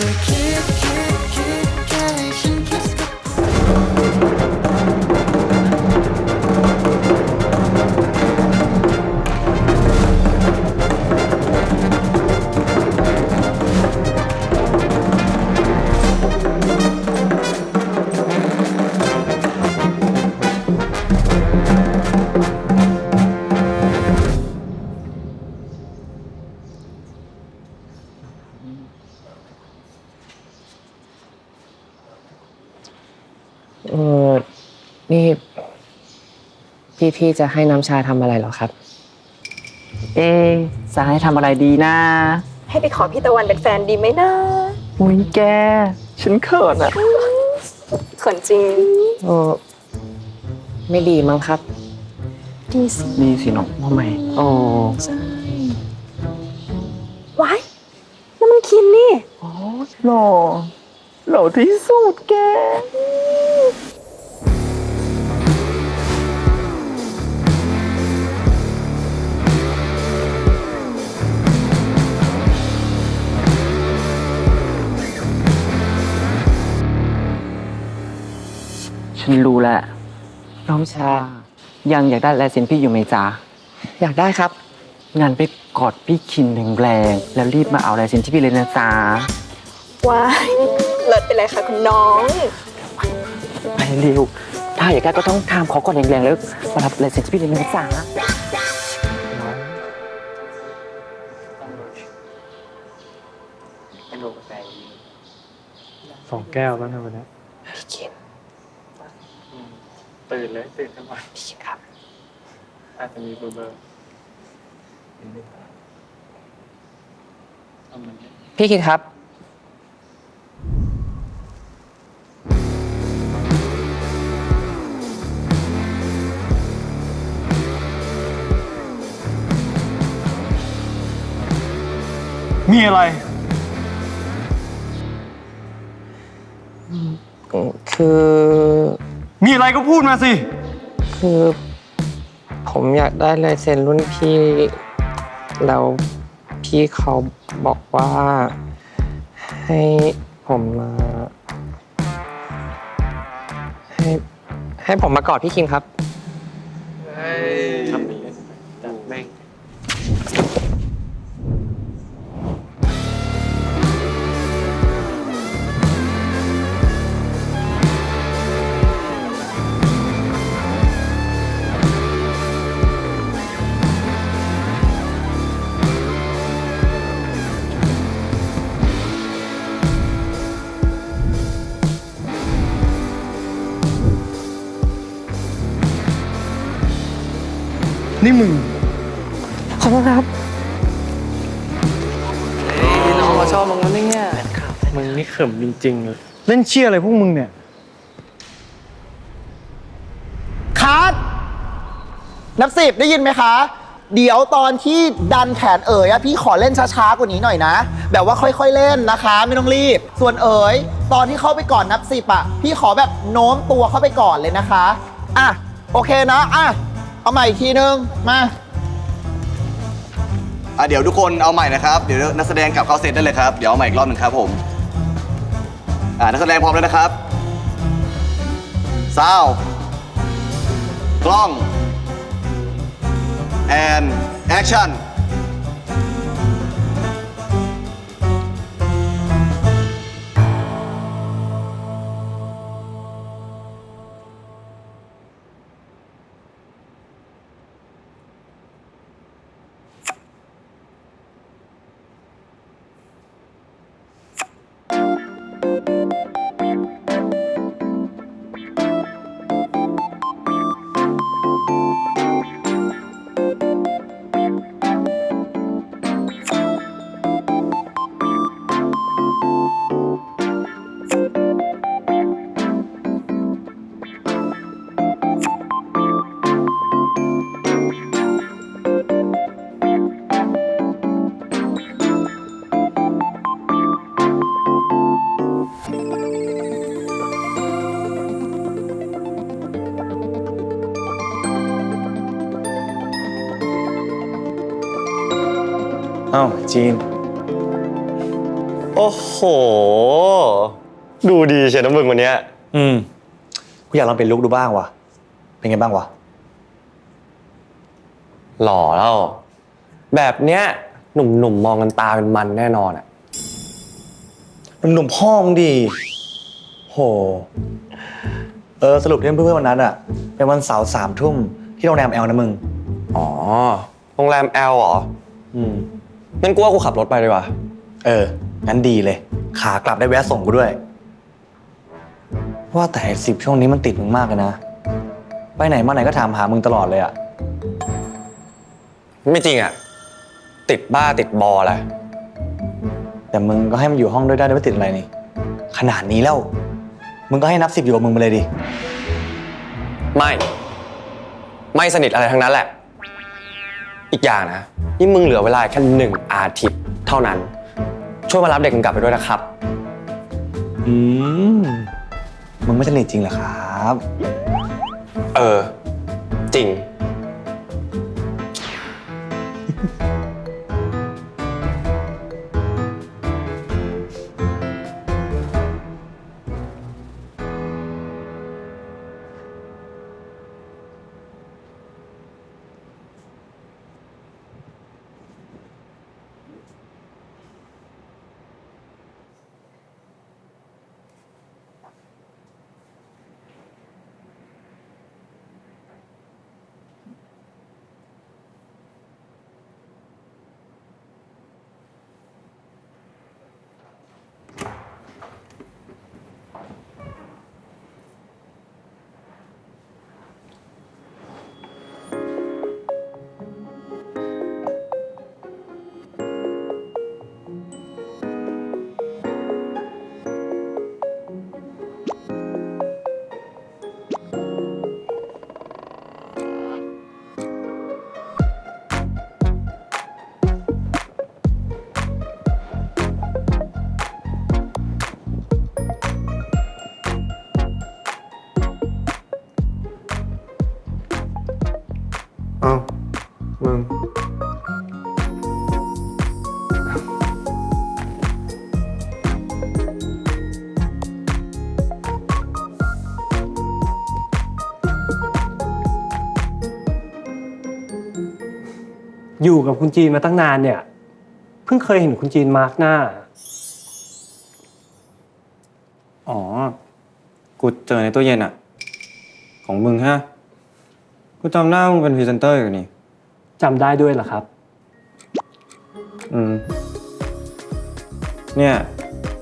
แพี่พี่จะให้น้ำชาทำอะไรเหรอครับ เอ๊ะจะให้ทำอะไรดีนะ ให้ไปขอพี่ตะวันเป็นแฟนดีไหมนะอุ้ยแก ฉันเขินอะขนจริงเออไม่ดีมั้งครับ ดีสินี่สิน้องทำไมโอ้ใช่ว้ายนั่นมันคินนี่ โอ้หล่อหล่อที่สุดแก ฉันรู้แล้วน้องชา ยังอยากได้ลายเซ็นพี่อยู่ไหมจ๊ะอยากได้ครับ งานไปกอดพี่คินแรงๆแล้วรีบมาเอาลายเซ็นที่พี่เลยนะจ๊ะว้ายเลิศไปเลยค่ะคุณน้อง ไปเร็วถ้าอยากได้ก็ต้องทำขอก่อนแรงๆแล้วมารับลายเซ็นที่พี่เลยนะจ๊ะสองแก้วแล้วนะวันนี้พี่คิน ตื่นเลยตื่นขึ้นมาพี่คินครับ อาจจะมีเบอร์เบอร์ทำมันเนี่ยพี่คินครับ มีอะไร คือ มีอะไรก็พูดมาสิ คือ ผมอยากได้ลายเซ็นรุ่นพี่ แล้วพี่เขาบอกว่า ให้ผมมา ให้ ให้ผมมากอดพี่คิงครับทำ องเขาชอบมึงวันนี้เนี่ยมึงนี่เขิมจริงๆเลยเล่นเชี่ยอะไรพวกมึงเนี่ยคัดนับสิบได้ยินไหมคะ เดี๋ยวตอนที่ดันแขนเอ๋ยอะพี่ขอเล่นช้าๆกว่านี้หน่อยนะ แบบว่าค่อยๆเล่นนะคะ ไม่ต้องรีบ ส่วนเอ๋ยตอนที่เข้าไปก่อนนับสิบอะพี่ขอแบบโน้มตัวเข้าไปก่อนเลยนะคะ อะ โอเคนะอะเอาใหม่อีกทีนึงมา อะเดี๋ยวทุกคนเอาใหม่นะครับ เดี๋ยวนักแสดงกลับเข้าเซตได้เลยครับ เดี๋ยวเอาใหม่อีกรอบหนึ่งครับผม อ่านักแสดงพร้อมแล้วนะครับซาวกล้องแอ เอ้าจีนโอโอ้โห ดูดีเชียวนะมึงวันเนี้ยอืมกูอยากลองเป็นลุกดูบ้างว่ะเป็นไงบ้างวะหล่อแล้ว แบบเนี้ยหนุ่มๆมองกันตาเป็นมันแน่นอนอะหนุ่มๆพ่อมึงดี โห เออสรุปที่เพื่อนๆวันนั้นอะเป็นวันเสาร์สามทุ่มที่โรงแรมแอลนะมึง อ๋อ โรงแรมแอลเหรอ อืม งั้นกูว่ากูขับรถไปดีกว่า เออ งั้นดีเลย ขากลับได้แวะส่งกูด้วย ว่าแต่สิบช่วงนี้มันติดมึงมากเลยนะ ไปไหนมาไหนก็ถามหามึงตลอดเลยอะไม่จริงอะติดบ้าติดบอแหละแต่มึงก็ให้มันอยู่ห้องด้วยได้ไม่ติดอะไรนี่ ขนาดนี้แล้ว มึงก็ให้นับสิบอยู่กับมึงไปเลยดิ ไม่ ไม่สนิทอะไรทั้งนั้นแหละ อีกอย่างนะ นี่มึงเหลือเวลาแค่หนึ่งอาทิตย์เท่านั้น ช่วยมารับเด็กมึงกลับไปด้วยนะครับ อืม มึงไม่สนิทจริงเหรอครับ เออ จริง อยู่กับคุณจีนมาตั้งนานเนี่ย เพิ่งเคยเห็นคุณจีนมาร์กหน้า อ๋อ กูเจอในตู้เย็นอะของมึงฮะ กูจำหน้ามึงเป็นพรีเซนเตอร์อยู่นี่ จำได้ด้วยเหรอครับ อืม เนี่ย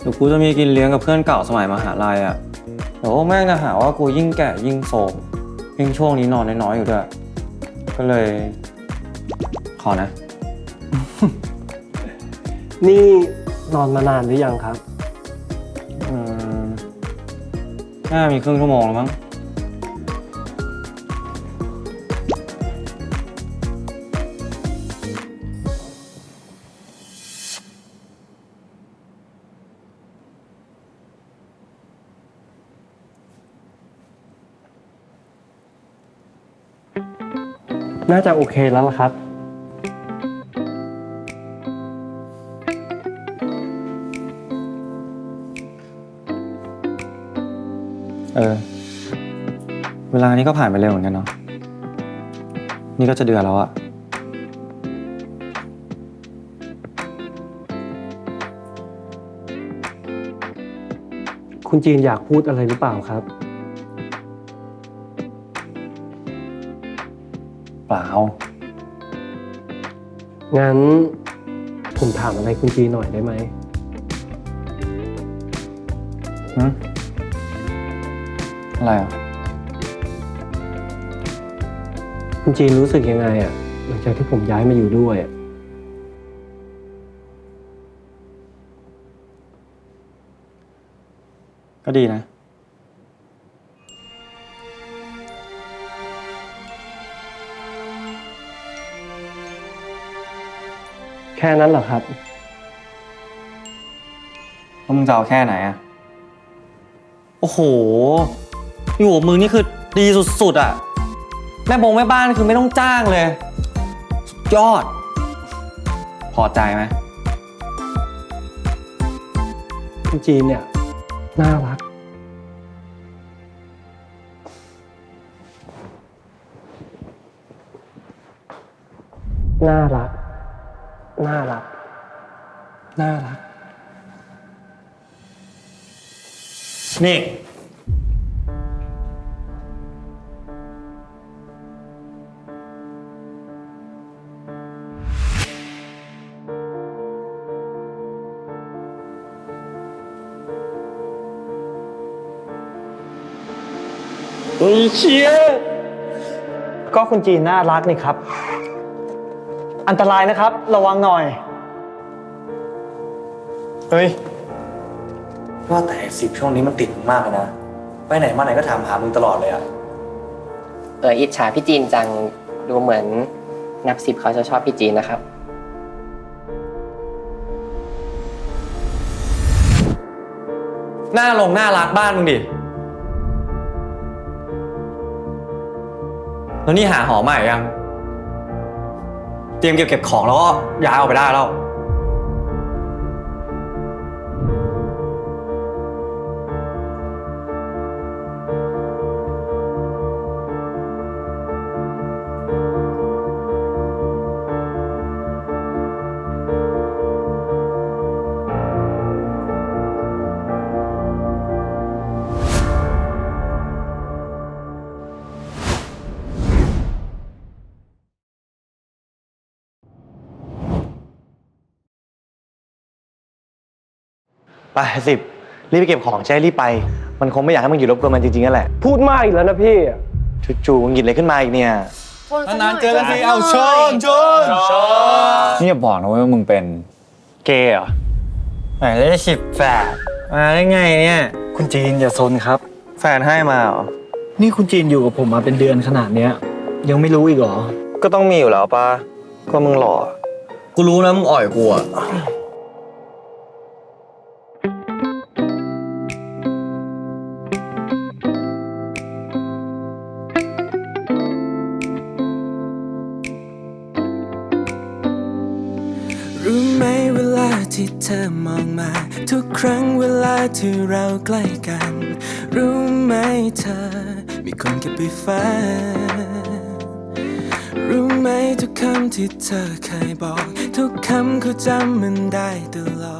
เดี๋ยวกูจะมีกินเลี้ยงกับเพื่อนเก่าสมัยมหาลัยอะเดี๋ยวแม่งจะหาว่ากูยิ่งแก่ยิ่งโสมยิ่งช่วงนี้นอนน้อยๆอยู่ด้วย ก็เลยข อนะ นี่นอนมานานหรือยังครับ อืมน่ามีครึ่งชั่วโมงแล้วมั้ง น่าจะโอเคแล้วล่ะครับ เออ เวลานี้ก็ผ่านไปเร็วเหมือนกันเนาะ นี่ก็จะเดือนแล้วอะคุณจีนอยากพูดอะไรหรือเปล่าครับ เปล่า งั้นผมถามอะไรคุณจีนหน่อยได้ไหมหืม อะไรอะคุณจีนรู้สึกยังไงอะหลังจากที่ผมย้ายมาอยู่ด้วยอะก็ดีนะ แค่นั้นเหรอครับ แล้วมึงจะเอาแค่ไหนอะโอ้โห อยู่กับมึงนี่คือดีสุดๆอะแม่บงแม่บ้านคือไม่ต้องจ้างเลย สุดยอด พอใจไหมคุณจีนเนี่ย น่ารัก น่ารัก น่ารัก น่ารัก นี่ ก็คุณจีนน่ารักนี่ครับ อันตรายนะครับ ระวังหน่อย เฮ้ย ว่าแต่สิบช่วงนี้มันติดมึงมากเลยนะ ไปไหนมาไหนก็ถามหามึงตลอดเลยอะเอออิจฉาพี่จีนจังดูเหมือนนับสิบเขาจะชอบพี่จีนนะครับ หน้าลงหน้ารักบ้านมึงดิ แล้วนี่หาหอใหม่ยัง เตรียมเก็บเก็บของแล้วก็ย้ายออกไปได้แล้ว ไปสิบรีบไปเก็บของใช่รีบไป มันคงไม่อยากให้มึงอยู่รบกวนมันจริงๆนั่นแหละพูดมากอีกแล้วนะพี่ จู่ๆมึงหยิบอะไรขึ้นมาอีกเนี่ย นานๆเจอกันทีเอาชนชนนี่อย่าบอกนะเว้ยว่ามึงเป็นเกย์เหรอไหนได้สิบแฝดมาได้ไงเนี่ย คุณจีนอย่าซนครับ แฟนให้มาเหรอ นี่คุณจีนอยู่กับผมมาเป็นเดือนขนาดเนี้ย ยังไม่รู้อีกเหรอ ก็ต้องมีอยู่แล้วปะก็มึงหล่อ กูรู้นะมึงอ่อยกูอะ ที่เธอมองมา ทุกครั้งเวลาที่เราใกล้กัน รู้ไหมเธอ มีคนเก็บไปฝันรู้ไหมทุกคำที่เธอเคยบอก ทุกคำเขาจำมันได้ตลอด